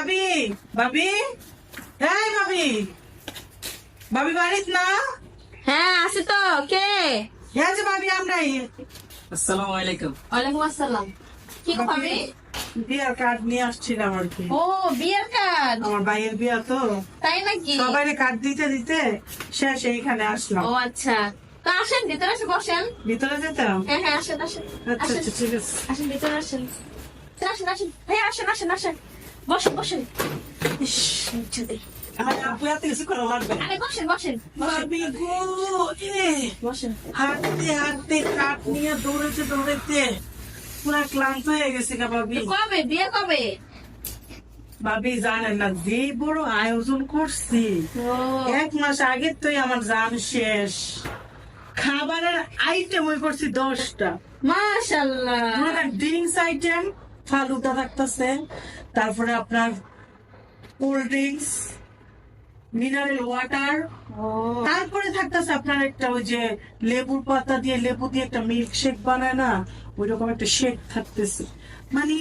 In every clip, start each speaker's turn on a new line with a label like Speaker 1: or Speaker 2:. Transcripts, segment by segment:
Speaker 1: ভাবি ভাবি? এই ভাবি ভাবি বাড়িত না?
Speaker 2: হ্যাঁ আছে তো কে?
Speaker 1: হ্যাঁ যে ভাবি আমরাই।
Speaker 3: আসসালামু আলাইকুম।
Speaker 2: ওয়ালাইকুম আসসালাম। কি গো ভাবি
Speaker 1: বিয়ার কার্ড নিয়ে আসছিলাম আর কি।
Speaker 2: ও বিয়ের কার্ড?
Speaker 1: আমার ভাইয়ের বিয়া তো।
Speaker 2: তাই নাকি?
Speaker 1: সবাই কার্ড দিতে দিতে শেষ এইখানে আসলাম
Speaker 2: ও আচ্ছা। তো আসেন ভিতরে এসে বসেন।
Speaker 1: ভিতরে যেতাম?
Speaker 2: হ্যাঁ হ্যাঁ আসেন আসেন।
Speaker 1: আচ্ছা
Speaker 2: আসেন।
Speaker 1: আচ্ছা ঠিক আছে।
Speaker 2: আসেন ভিতরে আসেন। আসেন আসেন। হ্যাঁ আসেন আসেন আসেন। বসেন বসেন। ইস, নিচে দে।
Speaker 1: আমার আপু এত কিছু করা লাগবে
Speaker 2: আরে বসেন বসেন। বসেন।
Speaker 1: ভাবি গো
Speaker 2: বসেন।
Speaker 1: হাঁটতে হাঁটতে কাঠ নিয়ে দৌড়েতে দৌড়েতে। পুরা ক্লান্ত হয়ে গেছে গা ভাবি।
Speaker 2: কবে? বিয়ে কবে?
Speaker 1: ভাবি জানেন না যে বড় আয়োজন করছি। এক মাস আগে তো আমার জান শেষ। খাবারের আইটেম ওই করছি দশটা।
Speaker 2: মাশাআল্লাহ
Speaker 1: ড্রিঙ্কস আইটেম ফালুদা থাকতেছে তারপরে আপনার কোল্ড ড্রিঙ্কস মিনারেল ওয়াটার তারপরে থাকতেছে আপনার একটা ওই যে লেবুর পাতা দিয়ে লেবু দিয়ে একটা মিল্ক শেক বানায় না ওই রকম একটা শেক থাকতেছে। মানে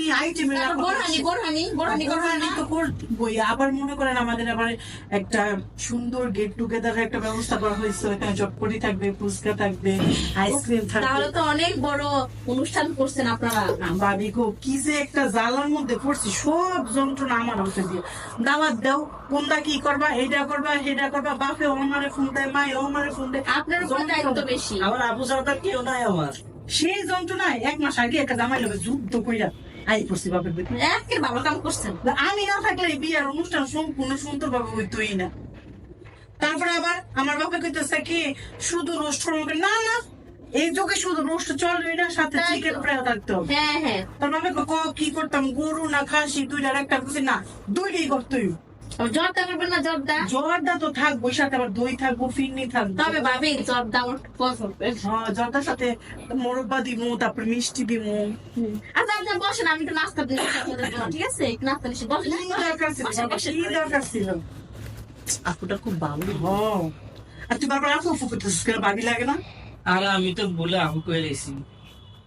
Speaker 1: তো করবই আবার মনে করেন আমাদের আবার একটা সুন্দর গেট টুগেদার একটা ব্যবস্থা করা হয়েছে ওখানে চটপটি থাকবে ফুচকা থাকবে আইসক্রিম
Speaker 2: তাহলে তো অনেক বড় অনুষ্ঠান করছেন আপনারা।
Speaker 1: ভাবি গো কি যে একটা জ্বালার মধ্যে পড়ছি সব যন্ত্রণা আমার হতে দিয়ে। দাওয়াত দাও কোনটা কি করবা এইটা করবা সেটা করবা বাপে আমারে ফোন দেয় আমারে ফোন দেয়।
Speaker 2: আপনার উপর দায়িত্ব বেশি।
Speaker 3: আমার আবু কেউ নাই আমার।
Speaker 1: সেই যন্ত্রণায় এক মাস আগে একটা জামাই লোকে যুদ্ধ কইরা আই পড়ছি বাপের বেটি
Speaker 2: একের ভালো কাম করছেন।
Speaker 1: আমি না থাকলে বিয়ের অনুষ্ঠান সম্পূর্ণ হইতই না। তারপরে আবার আমার বাপে কইতেছে কি শুধু রোস্ট করব না না এই যুগে শুধু রোস্ট চলবে না সাথে চিকেন ফ্রাই থাকতে
Speaker 2: হ্যাঁ হ্যাঁ।
Speaker 1: তার মানে কি করতাম? গরু না খাসি দুইটার একটা না দুইটাই করতেই
Speaker 2: জর্দা করবেন না জর্দা
Speaker 1: জর্দা তো থাকব সাথে আবার দই থাকব ফিরনি থাকব।
Speaker 2: তবে ভাবি জর্দা আমার পছন্দ
Speaker 1: হ্যাঁ জর্দার সাথে মোরব্বা দিমু তারপরে মিষ্টি দিমু।
Speaker 2: আচ্ছা আচ্ছা বসেন আমি একটু নাস্তা জন্য, ঠিক আছে? নাস্তা নিচ্ছি বসেন।
Speaker 1: কি দরকার ছিল?
Speaker 2: বসেন, বসেন।
Speaker 1: কি দরকার ছিল?
Speaker 3: আপুটা খুব ভালো
Speaker 1: হ্যাঁ। আর তুই বারবার আপু লাগে না?
Speaker 3: আর আমি তো বলে আপু কয়ে রেছি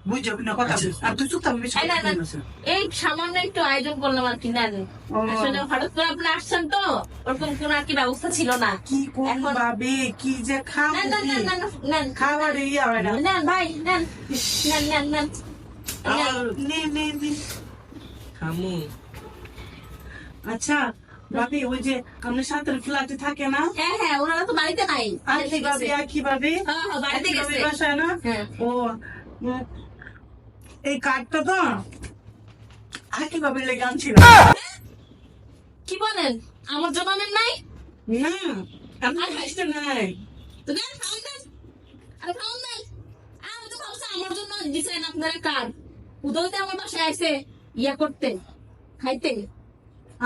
Speaker 2: এই না,
Speaker 1: কথা
Speaker 2: না,
Speaker 1: বলিস না।
Speaker 2: এই সামান্য একটু আয়োজন করলাম আর কি নেন আসলে হঠাৎ করে আপনি আসছেন তো ওরকম কোন আর কি ব্যবস্থা ছিল না।
Speaker 1: কি ভাবে? কি যে খাব
Speaker 2: নেন নেন
Speaker 1: কি?
Speaker 2: নেন নেন নেন
Speaker 1: খাবার না
Speaker 2: নেন ভাই নেন নেন নেন নেন
Speaker 3: আমার
Speaker 1: নে। নে নে
Speaker 3: খামু।
Speaker 1: আচ্ছা ভাবি ওই যে আপনার সাথে ফ্ল্যাটে থাকে না?
Speaker 2: হ্যাঁ হ্যাঁ ওনারা তো বাড়িতে নাই।
Speaker 1: আর কি ভাবে আর কি ভাবে?
Speaker 2: হ্যাঁ, হ্যাঁ, বাড়িতে গেছে।
Speaker 1: বাসায় না। ও এই কার্ডটা তো আর কি ভাবে লেগে আনছিল?
Speaker 2: কি বলেন? আমার জন্য আনেন নাই?
Speaker 1: না আপনার হাসতে নাই।
Speaker 2: তো নেন খাওয়ান দেন আরে খাওয়ান দেন আমি তো ভাবছি আমার জন্য দিছেন আপনারা কার উদয়তে আমার বাসায় ইয়া করতে খাইতে।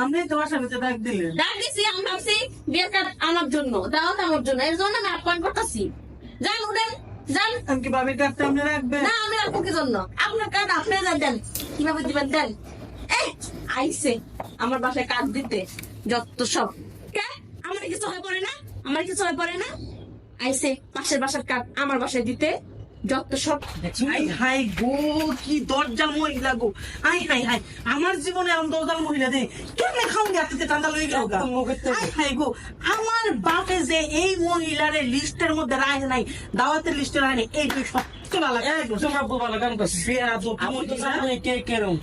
Speaker 1: আপনি তো বাসার ভিতরে ডাক দিলেন।
Speaker 2: ডাক দিছি আমি ভাবছি বিয়ের কার্ড আমার জন্য। দাওয়াত আমার জন্য। এর জন্য আমি আপ্যায়ন করতেছি। যান উঠেন। যান
Speaker 1: আমি বাবির কার্ডটা আপনি রাখবেন?
Speaker 2: না আমি রাখব কি জন্য? আপনার কার্ড আপনি যা দেন। কীভাবে দিবেন দেন। এই আইসে আমার বাসায় কার্ড দিতে যত সব। কে? আমার কিছু হয় পড়ে না? আমার কিছু হয় পড়ে না? আইসে পাশের বাসার কার্ড আমার বাসায় দিতে। যত সব
Speaker 1: আই হাই গো কি দরজা মহিলা গো। আই হাই হাই আমার জীবনে এমন দরজাল মহিলা দে। কেমনে গে গাতে টান্দা লই গেল আই হাই গো আমার বাপে যে এই মহিলারে লিস্টের মধ্যে রায় নাই দাওয়াতের লিস্টে রায় নাই এই সবচেয়ে ভালো
Speaker 3: একদম বলা গান করছে।
Speaker 1: বেয়াদব
Speaker 3: আমি তো জানি কে কেরম।